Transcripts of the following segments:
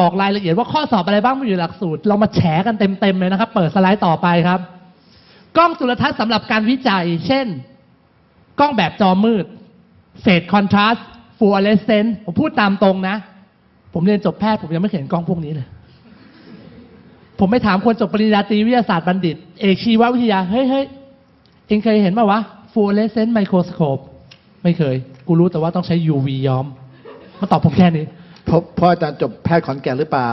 บอกรายละเอียดว่าข้อสอบอะไรบ้างไม่อยู่หลักสูตร เรามาแฉกันเต็มๆเลยนะครับ เปิดสไลด์ต่อไปครับ กล้องจุลทรรศน์สำหรับการวิจัย เช่น กล้องแบบจอมืดเฟสคอนทราสต์ฟูออเรสเซนต์ผมพูดตามตรงนะ ผมเรียนจบแพทย์ ผมยังไม่เคยเห็นกล้องพวกนี้เลย ผมไปถามคนจบปริญญาตรีวิทยาศาสตร์บัณฑิต เอกชีววิทยา เฮ้ยเฮ้ยเองเคยเห็นป่าวะฟูออเรสเซนต์ไมโครสโคปไม่เคย กูรู้แต่ว่าต้องใช้ UV ย้อมมาตอบผมแค่นี้ พราะเพราะอาจารย์จบแพทย์ขอนแก่นหรือเปล่า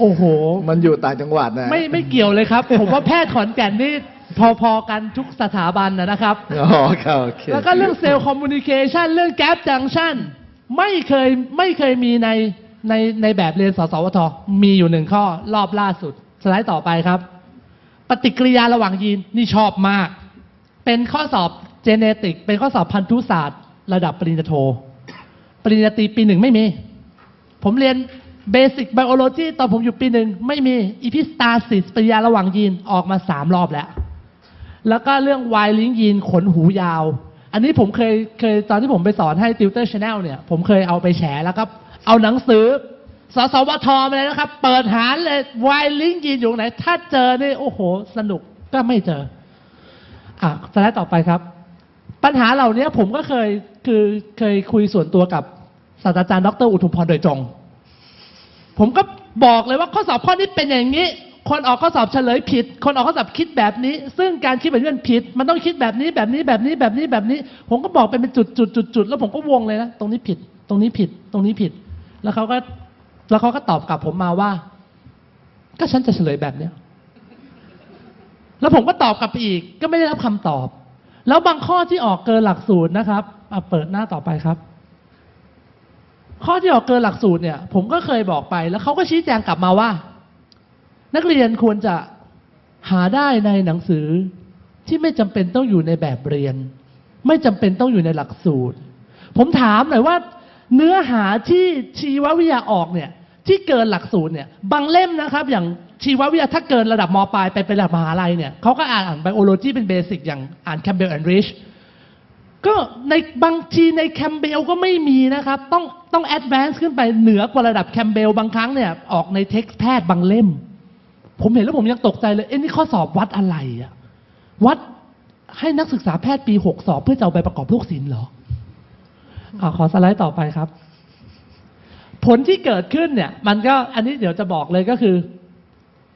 โอ้โห มันอยู่ต่างจังหวัดนะไม่ไม่เกี่ยวเลยครับ ผมว่าแพทย์ขอนแก่นนี่พอๆกันทุกสถาบันนะนะครับ อ๋อครับโอเคแล้วก็เรื่องเซลล์คอมมูนิเคชันเรื่องแก p จังชันไม่เคยไม่เคยมีในในในแบบเรียนสสวท มีอยู่หนึ่งข้อรอบล่าสุด สไลด์ต่อไปครับ ปฏิกิริยาระหว่างยีนนี่ชอบมาก เป็นข้อสอบเจเนติก เป็นข้อสอบพันธุศาสตร์ ระดับปริญญาโท ปริญญาตรีปีหนึ่งไม่มี ผมเรียนเบสิกไบโอโลจีตอนผมอยู่ปีหนึ่ง ไม่มีอีพิสตาซิสปริยาระหว่างยีนออกมาสามรอบแล้ว แล้วก็เรื่องไวลิงยีนขนหูยาว อันนี้ผมเคยเคยตอนที่ผมไปสอนให้ติวเตอร์ชาแนลเนี่ย ผมเคยเอาไปแฉแล้วก็เอาหนังสือสสวทมาเลยนะครับ เปิดหาเลยไวลิงยีนอยู่ไหน ถ้าเจอนี่โอ้โห สนุกก็ไม่เจอ อะสไลด์ต่อไปครับ ปัญหาเหล่านี้ผมก็เคยคือเคยคุยส่วนตัวกับ ศาสตราจารย์ดรอุทุมพรโดยตรง ผมก็บอกเลยว่าข้อสอบข้อนี้เป็นอย่างนี้ คนออกข้อสอบเฉลยผิด คนออกข้อสอบคิดแบบนี้ ซึ่งการคิดแบบนี้มันผิด มันต้องคิดแบบนี้แบบนี้แบบนี้แบบนี้แบบนี้ ผมก็บอกเป็นเป็นจุดจุดจุดจุดแล้วผมก็วงเลยนะตรงนี้ผิด ตรงนี้ผิด ตรงนี้ผิด แล้วเขาก็แล้วเขาก็ตอบกลับผมมาว่า ก็ฉันจะเฉลยแบบเนี้ยแล้วผมก็ตอบกลับไปอีก ก็ไม่ได้รับคำตอบ แล้วบางข้อที่ออกเกินหลักสูตรนะครับอะเปิดหน้าต่อไปครับ ข้อที่ออกเกินหลักสูตรเนี่ย ผมก็เคยบอกไป แล้วเขาก็ชี้แจงกลับมาว่า นักเรียนควรจะหาได้ในหนังสือที่ไม่จำเป็นต้องอยู่ในแบบเรียน ไม่จำเป็นต้องอยู่ในหลักสูตร ผมถามหน่อยว่า เนื้อหาที่ชีววิทยาออกเนี่ย ที่เกินหลักสูตรเนี่ย บางเล่มนะครับ อย่างชีววิทยาถ้าเกินระดับมปลายไปเป็นระดับมหาลัยเนี่ยเขาก็อ่านอ่านไบโอโลจีเป็นเบสิกอย่างอ่านแคมเบลแอนด์ริช ก็ในบางทีในแคมเบลก็ไม่มีนะครับ ต้องต้องแอด a n นซ์ขึ้นไปเหนือกว่าระดับแคมเบลบางครั้งเนี่ย ออกในเท็กซ์แพทย์บางเล่ม ผมเห็นแล้วผมยังตกใจเลย เอ้นี่ข้อสอบวัดอะไรอะวัดให้นักศึกษาแพทย์ปีหกสอบเพื่อจะเอาใบประกอบโรคศิลป์เหรออ่าขอสไลด์ต่อไปครับ ผลที่เกิดขึ้นเนี่ย มันก็อันนี้เดี๋ยวจะบอกเลยก็คือ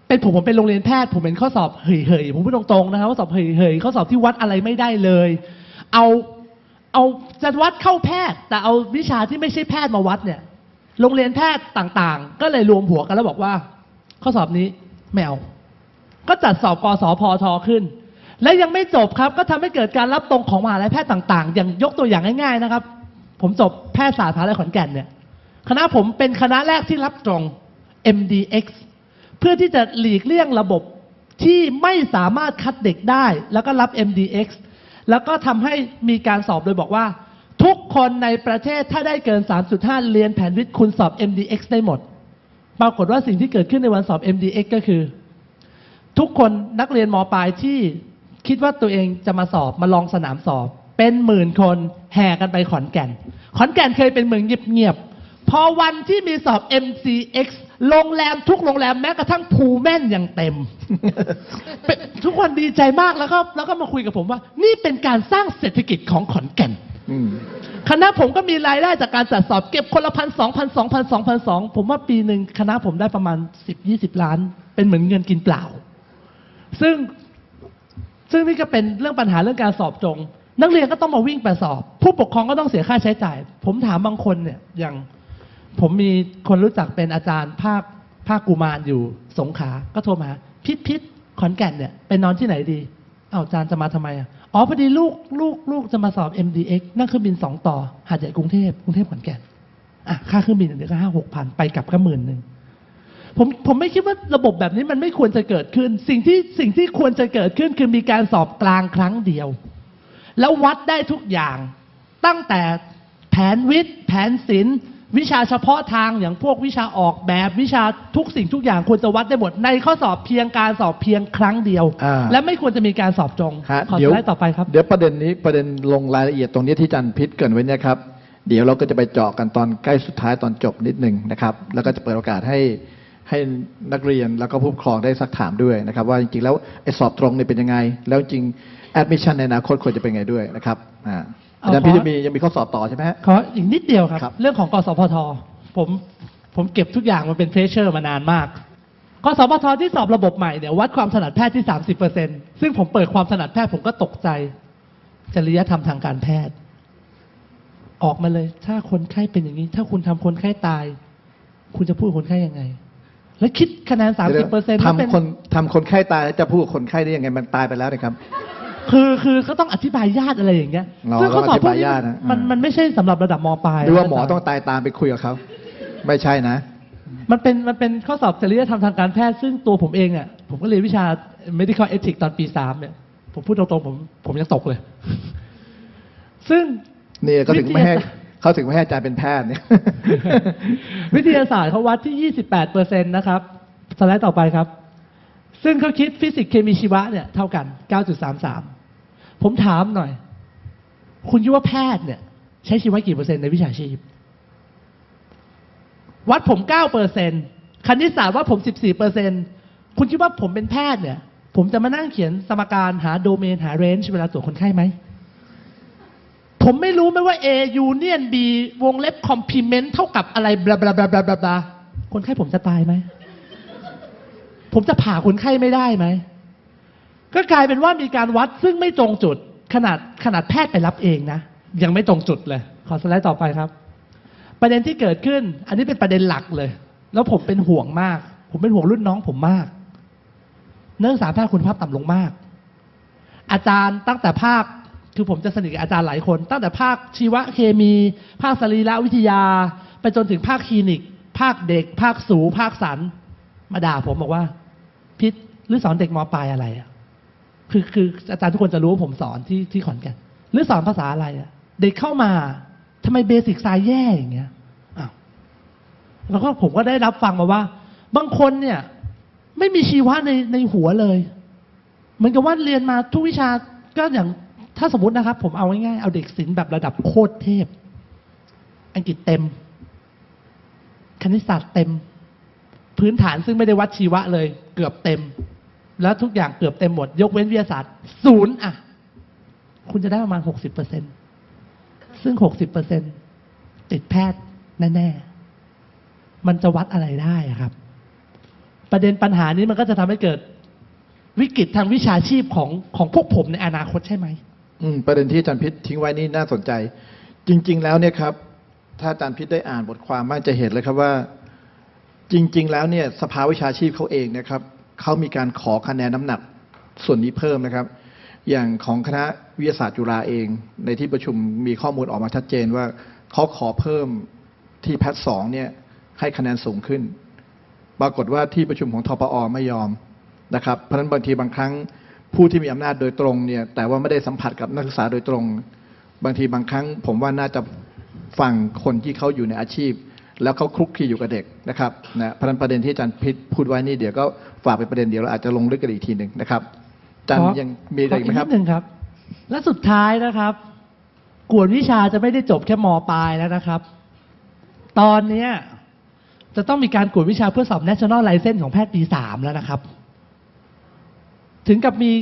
เป็นผมผมเป็นโรงเรียนแพทย์ผมเป็นข้อสอบเฮยๆผมพูดตรงๆนะครับข้อสอบเฮยๆข้อสอบที่วัดอะไรไม่ได้เลย เอา เอาจะวัดเข้าแพทย์ แต่เอาวิชาที่ไม่ใช่แพทย์มาวัดเนี่ย โรงเรียนแพทย์ต่างๆ ก็เลยรวมหัวกันแล้วบอกว่า ข้อสอบนี้ไม่เอา ก็จัดสอบกสพทขึ้น และยังไม่จบครับ ก็ทำให้เกิดการรับตรงของมหาลัยแพทย์ต่าง ๆ อย่างยกตัวอย่างง่าย ๆนะครับ ผมจบแพทยศาสตร์มหาลัยขอนแก่นเนี่ย คณะผมเป็นคณะแรกที่รับตรง MDX เพื่อที่จะหลีกเลี่ยงระบบที่ไม่สามารถคัดเด็กได้ แล้วก็รับ MDX แล้วก็ทำให้มีการสอบโดยบอกว่า ทุกคนในประเทศถ้าได้เกิน 3.5 เรียนแผนวิทย์คุณสอบ MDX ได้หมด ปรากฏว่าสิ่งที่เกิดขึ้นในวันสอบ MDX ก็คือ ทุกคนนักเรียนมปลายที่คิดว่าตัวเองจะมาสอบมาลองสนามสอบ เป็นหมื่นคนแห่กันไปขอนแก่น ขอนแก่นเคยเป็นเมืองเงียบ พอวันที่มีสอบ MCX โรงแรมทุกโรงแรมแม้กระทั่งภูแม่นยังเต็ม เป็นทุกคนดีใจมากแล้วก็แล้วก็มาคุยกับผมว่า นี่เป็นการสร้างเศรษฐกิจของขอนแก่น อืม คณะผมก็มีรายได้จากการจัดสอบเก็บคนละพันสองพันสองพันสองพันสองผมว่าปีหนึ่งคณะผมได้ประมาณสิบยี่สิบล้าน เป็นเหมือนเงินกินเปล่า ซึ่งซึ่งนี่ก็เป็นเรื่องปัญหาเรื่องการสอบตรงนักเรียนก็ต้องมาวิ่งไปสอบ ผู้ปกครองก็ต้องเสียค่าใช้จ่าย ผมถามบางคนเนี่ยอย่าง ผมมีคนรู้จักเป็นอาจารย์ภาคภาคกุมารอยู่สงขลาก็โทรมา พิษพิษขอนแก่นเนี่ยไปนอนที่ไหนดีเอ้าอาจารย์จะมาทำไมอะอ๋อพอดีลูกลูกลูกจะมาสอบ MDX นั่งเครื่องบินสองต่อ หาดใหญ่กรุงเทพกรุงเทพขอนแก่นอะค่าเครื่องบินเดี๋ยวก็ห้าหกพันไปกลับก็หมื่นหนึ่งผมผมไม่คิดว่าระบบแบบนี้มันไม่ควรจะเกิดขึ้น สิ่งที่สิ่งที่ควรจะเกิดขึ้นคือมีการสอบกลางครั้งเดียว แล้ววัดได้ทุกอย่างตั้งแต่แผนวิทย์ แผนศิลป์ วิชาเฉพาะทางอย่างพวกวิชาออกแบบวิชาทุกสิ่งทุกอย่างควรจะวัดได้หมดในข้อสอบเพียงการสอบเพียงครั้งเดียว อ่า และไม่ควรจะมีการสอบตรงฮะขอสเดี๋ยวไลด์ต่อไปครับ เดี๋ยวประเด็นนี้ประเด็นลงรายละเอียดตรงนี้ที่อาจันพิษเกรินไว้เนี่ยครับ เดี๋ยวเราก็จะไปเจาะกันตอนใกล้สุดท้ายตอนจบนิดหนึ่งนะครับ แล้วก็จะเปิดโอกาสให้ให้นักเรียนแล้วก็ผู้ปกครองได้ซักถามด้วยนะครับ ว่าจริงๆแล้วไอ้สอบตรงเนี่ยเป็นยังไง แล้วจริงแอดมิชชั่นในอนาคตควรจะเป็นไงด้วยนะครับอ่า อาจารย์พี่จะมียังมีข้อสอบต่อใช่ไหมฮะ ขออีกนิดเดียวครับ ครับ เรื่องของกสพทผมผมเก็บทุกอย่างมาเป็นเฟเชอร์มานานมากกสพทที่สอบระบบใหม่เนี่ยวัดความถนัดแพทย์ที่ 30%ซึ่งผมเปิดความถนัดแพทย์ผมก็ตกใจจริยธรรมทางการแพทย์ ออกมาเลย ถ้าคนไข้เป็นอย่างนี้ ถ้าคุณทำคนไข้ตาย คุณจะพูดกับคนไข้ยังไง แล้วคิดคะแนน 30%เปอร์เซ็นต์ทำคนทำคนไข้ตายแล้วจะพูดกับคนไข้ได้ยังไงมันตายไปแล้วนะครับ คือคือก็ต้องอธิบายญาติอะไรอย่างเงี้ยอ๋อซึ่งข้อสอบพวกต้องอธิบายนี้ญาตินะ มันอ่ามัมันไม่ใช่สำหรับระดับมปลายหรือว่าหมอนะจรย์ต้องตายตามไปคุยกับเขาไม่ใช่นะ มันเป็นมันเป็นข้อสอบจริยธรรมทางการแพทย์ซึ่งตัวผมเองอะผมก็เรียนวิชา medical ethics ตอนปีสามเนี่ย ผมพูดตรงๆผมผมยังตกเลย ซึ่ง นี่ก็ถึงไม่ให้วิทยาศาสตร์ เขาถึงไม่ให้อาจารย์เป็นแพทย์เนี่ย วิทยาศาสตร์เขาวัดที่ 28เปอร์เซ็นต์นะครับ สไลด์ต่อไปครับ ซึ่งเขาคิดฟิสิกส์เคมีชีวะเนี่ย เท่ากัน 9.33 ผมถามหน่อย คุณคิดว่าแพทย์เนี่ย ใช้ชีวะกี่เปอร์เซ็นต์ในวิชาชีพ วัดผม9เปอร์เซ็นต์คณิตศาสตร์วัดผม14เปอร์เซ็นต์คุณคิดว่าผมเป็นแพทย์เนี่ย ผมจะมานั่งเขียนสมการหาโดเมนหาเรนจ์เวลาตรวจคนไข้ไหม ผมไม่รู้ไหมว่า A union B วงเล็บ complement เท่ากับอะไรบลาบลาบลาบลาบลาคนไข้ผมจะตายไหม ผมจะผ่าคนไข้ไม่ได้ไหม ก็กลายเป็นว่ามีการวัดซึ่งไม่ตรงจุดขนาดขนาดแพทย์ไปรับเองนะ ยังไม่ตรงจุดเลย ขอสไลด์ต่อไปครับ ประเด็นที่เกิดขึ้น อันนี้เป็นประเด็นหลักเลย แล้วผมเป็นห่วงมาก ผมเป็นห่วงรุ่นน้องผมมากนักศึกษาแพทย์คุณภาพต่ำลงมาก อาจารย์ตั้งแต่ภาคคือผมจะสนิทกับอาจารย์หลายคน ตั้งแต่ภาคชีวเคมี ภาคสรีรวิทยา ไปจนถึงภาคคลินิก ภาคเด็ก ภาคสูภาคสันมาด่าผมบอกว่า พิษหรือสอนเด็กมปลายอะไรอะ คือคืออาจารย์ทุกคนจะรู้ว่าผมสอนที่ที่ขอนแก่นหรือสอนภาษาอะไรอะเด็กเข้ามาทำไมเบสิกไซน์แย่อย่างเงี้ยอ้าวแล้วก็ผมก็ได้รับฟังมาว่า บางคนเนี่ย ไม่มีชีวะในในหัวเลยเหมือนกับว่าเรียนมาทุกวิชาก็อย่างถ้าสมมตินะครับ ผมเอาง่ายๆเอาเด็กศิลป์แบบระดับโคตรเทพ อังกฤษเต็ม คณิตศาสตร์เต็ม พื้นฐานซึ่งไม่ได้วัดชีวะเลย เกือบเต็ม แล้วทุกอย่างเกือบเต็มหมด ยกเว้นวิทยาศาสตร์ศูนย์อะ คุณจะได้ประมาณหกสิบเปอร์เซ็นซึ่งหกสิบเปอร์เซ็นติดแพทย์แน่ๆ มันจะวัดอะไรได้ครับ ประเด็นปัญหานี้มันก็จะทำให้เกิดวิกฤตทางวิชาชีพของของพวกผมในอนาคตใช่ไหมอืมประเด็นที่อาจารย์พิษทิ้งไว้นี่น่าสนใจ จริง ๆ แล้วเนี่ยครับ ถ้าอาจารย์พิษได้อ่านบทความมันจะเห็นเลยครับว่า จริง ๆ แล้วเนี่ย สภาวิชาชีพเขาเองนะครับ เขามีการขอคะแนนน้ำหนักส่วนนี้เพิ่มนะครับ อย่างของคณะวิทยาศาสตร์จุฬาเอง ในที่ประชุมมีข้อมูลออกมาชัดเจนว่าเขาขอเพิ่มที่แพทสองเนี่ยให้คะแนนสูงขึ้น ปรากฏว่าที่ประชุมของทปอไม่ยอมนะครับ เพราะฉะนั้นบางทีบางครั้งผู้ที่มีอำนาจโดยตรงเนี่ยแต่ว่าไม่ได้สัมผัสกับนักศึกษาโดยตรง บางทีบางครั้ง ผมว่าน่าจะฟังคนที่เขาอยู่ในอาชีพ แล้วเขาคลุกคลีอยู่กับเด็กนะครับนะเพราะฉะนั้นประเด็นที่อาจารย์พิษพูดไว้นี่เดี๋ยวก็ฝากเป็นประเด็นเดียวเราอาจจะลงลึกกันอีกทีหนึ่งนะครับอาจารย์ขอยังมีอะไรอีกไหมครับขนิดนึงครับ และสุดท้ายนะครับ กวดวิชาจะไม่ได้จบแค่มปลายแล้วนะครับ ตอนเนี้ยจะต้องมีการกวดวิชาเพื่อสอบ national license ของแพทย์ปีสามแล้วนะครับ ถึงกับมี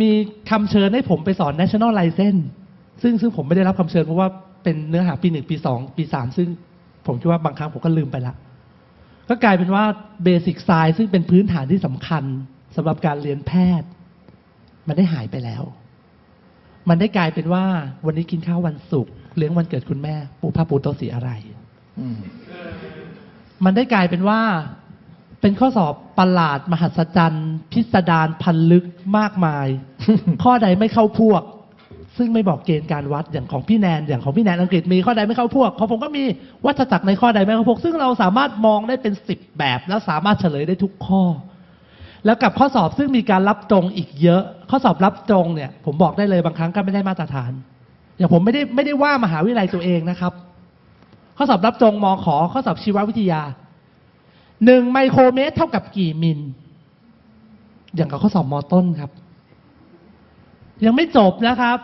มีคำเชิญให้ผมไปสอน national license ซึ่งซึ่งผมไม่ได้รับคำเชิญเพราะว่าเป็นเนื้อหาปีหนึ่งปีสองปีสามซึ่ง ผมคิดว่าบางครั้งผมก็ลืมไปละ ก็กลายเป็นว่าเบสิกไซน์ซึ่งเป็นพื้นฐานที่สำคัญสำหรับการเรียนแพทย์ มันได้หายไปแล้ว มันได้กลายเป็นว่า วันนี้กินข้าววันศุกร์เลี้ยงวันเกิดคุณแม่ ปูผ้าปูโต๊ะสีอะไรอืมมันได้กลายเป็นว่า เป็นข้อสอบประหลาด มหัศจรรย์ พิสดารพันลึกมากมาย ข้อใดไม่เข้าพวก ซึ่งไม่บอกเกณฑ์การวัดอย่างของพี่แนนอย่างของพี่แนนอังกฤษมีข้อใดไม่เข้าพวกของผมก็มีวัฏจักรในข้อใดไม่เข้าพวก ซึ่งเราสามารถมองได้เป็นสิบแบบ แล้วสามารถเฉลยได้ทุกข้อ แล้วกับข้อสอบซึ่งมีการรับตรงอีกเยอะ ข้อสอบรับตรงเนี่ย ผมบอกได้เลยบางครั้งก็ไม่ได้มาตรฐาน อย่างผมไม่ได้ไม่ได้ว่ามหาวิทยาลัยตัวเองนะครับ ข้อสอบรับตรงมอขอข้อสอบชีววิทยาหนึ่งไมโครเมตรเท่ากับกี่มิลอย่างกับข้อสอบมอต้นครับ ยังไม่จบนะครับ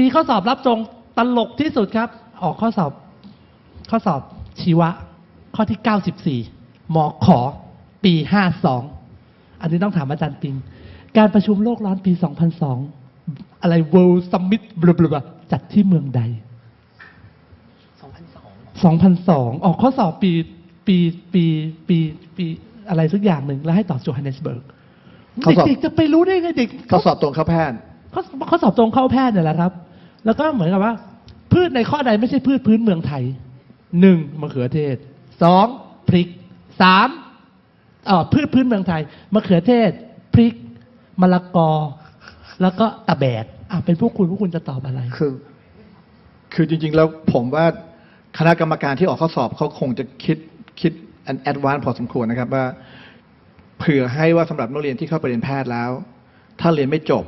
มีข้อสอบรับตรงตลกที่สุดครับ ออกข้อสอบ ข้อสอบชีวะ ข้อที่ 94 หมอขอ ปี 52 อันนี้ต้องถามอาจารย์ปิง การประชุมโลกร้อนปี 2002 อะไร World Summit บลบลบจัดที่เมืองใด 2002 ออกข้อสอบปีปีปีปีปีอะไรสักอย่างหนึ่งแล้วให้ตอบโจฮันเนสเบิร์กเด็กๆจะไปรู้ได้ไงเด็กเขาสอบตรงเข้าแพทย์ เขาเขาสอบตรงเข้าแพทย์เนี่ยแหละครับ แล้วก็เหมือนกับว่า พืชในข้อใดไม่ใช่พืชพื้นเมืองไทยหนึ่งมะเขือเทศสองพริกสามอ่อพืชพื้นเมืองไทยมะเขือเทศ พริกมะละกอ แล้วก็ตะแบกอะเป็นพวกคุณพวกคุณจะตอบอะไร คือ คือจริง ๆ แล้วผมว่าคณะกรรมการที่ออกข้อสอบเขาคงจะคิดคิดอันแอดวานพอสมควรนะครับว่า เผื่อให้ว่าสำหรับนักเรียนที่เข้าไปเรียนแพทย์แล้ว ถ้าเรียนไม่จบ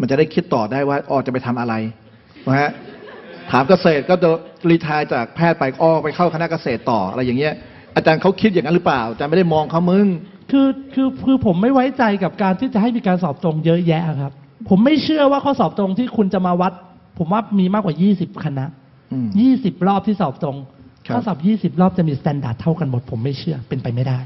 มันจะได้คิดต่อได้ว่าออจะไปทำอะไรนะฮะถามเกษตรก็จะรีทายจากแพทย์ไปอ้อไปเข้าคณะเกษตรต่ออะไรอย่างเงี้ย อาจารย์เขาคิดอย่างนั้นหรือเปล่าอาจารย์ไม่ได้มองเขามึงคือคือคือผมไม่ไว้ใจกับการที่จะให้มีการสอบตรงเยอะแยะครับ ผมไม่เชื่อว่าข้อสอบตรงที่คุณจะมาวัด ผมว่ามีมากกว่า20คณะอืม20รอบที่สอบตรงครับข้อสอบ20รอบจะมีสแตนดาร์ดเท่ากันหมด ผมไม่เชื่อเป็นไปไม่ได้